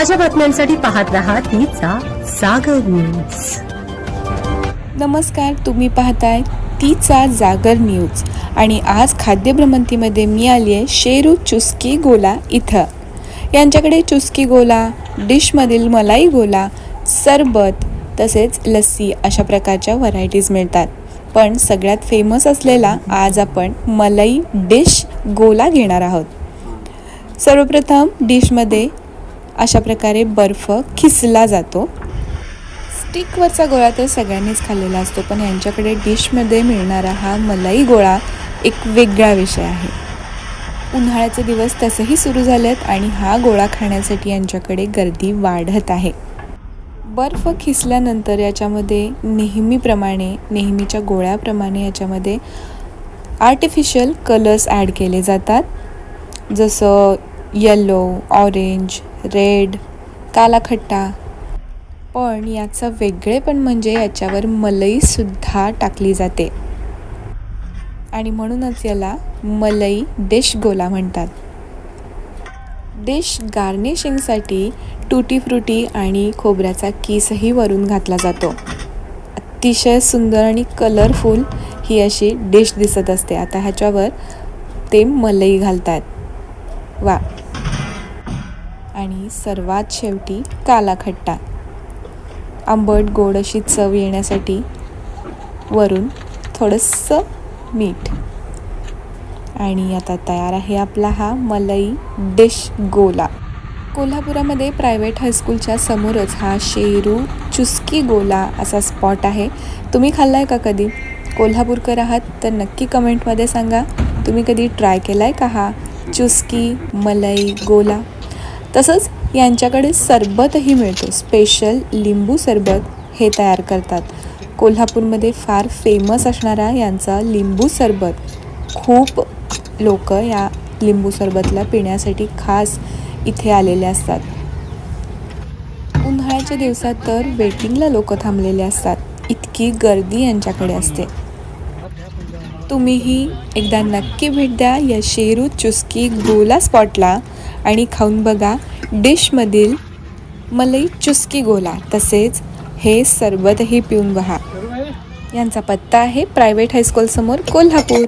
ताज्या बातम्यांसाठी पाहत रहा तीचा सागर न्यूज. नमस्कार तुम्ही पाहताय तीचा जागर न्यूज. आणि आज खाद्यभ्रमंतीमध्ये मी आली आहे शेरू चुस्की गोला इथं. यांच्याकडे चुस्की गोला डिशमधील मलाई गोला सरबत तसेच लस्सी अशा प्रकारच्या व्हरायटीज मिळतात. पण सगळ्यात फेमस असलेला आज आपण मलाई डिश गोला घेणार आहोत. सर्वप्रथम डिशमध्ये अशा प्रकारे बर्फ खिसला जातो. स्टिकवरचा गोळा तर सगळ्यांनीच खाल्लेला असतो पण यांच्याकडे डिशमध्ये मिळणारा हा मलाई गोळा एक वेगळा विषय आहे. उन्हाळ्याचे दिवस तसेही सुरू झालेत आणि हा गोळा खाण्यासाठी यांच्याकडे गर्दी वाढत आहे. बर्फ खिसल्यानंतर याच्यामध्ये नेहमीप्रमाणे नेहमीच्या गोळ्याप्रमाणे याच्यामध्ये आर्टिफिशियल कलर्स ॲड केले जातात. जसं येलो ऑरेंज रेड काला खट्टा. पण याचं वेगळेपण म्हणजे याच्यावर मलईसुद्धा टाकली जाते. आणि म्हणूनच याला मलई डिश गोला म्हणतात. डिश गार्निशिंगसाठी टुटी फ्रुटी आणि खोबऱ्याचा किसही वरून घातला जातो. अतिशय सुंदर आणि कलरफुल ही अशी डिश दिसत असते. आता ह्याच्यावर ते मलई घालतात. वा आणि सर्वात शेवटी काला खट्टा आंबट गोड अशी चव येण्यासाठी वरून थोडंसं मीठ. आणि आता तयार आहे आपला हा मलई डिश गोला. कोल्हापुरामध्ये प्रायव्हेट हायस्कूलच्या समोरच हा शेरू चुस्की गोला असा स्पॉट आहे. तुम्ही खाल्ला आहे का कधी? कोल्हापूरकर आहात तर नक्की कमेंटमध्ये सांगा. तुम्ही कधी ट्राय केला आहे का हा चुस्की मलई गोला? तसंच यांच्याकडे सरबतही मिळतो. स्पेशल लिंबू सरबत हे तयार करतात. कोल्हापूरमध्ये फार फेमस असणारा यांचा लिंबू सरबत खूप लोक या लिंबू सरबतला पिण्यासाठी खास इथे आलेले असतात. उन्हाळ्याच्या दिवसात तर वेटिंगला लोक थांबलेले असतात. इतकी गर्दी यांच्याकडे असते. तुम्हीही एकदा नक्की भेट द्या या शेरू चुस्की गोला स्पॉटला आणि खाऊन बघा डिशमधील मलई चुस्की गोला. तसेच हे सरबतही पिऊन बघा. यांचा पत्ता आहे प्रायव्हेट हायस्कूलसमोर कोल्हापूर.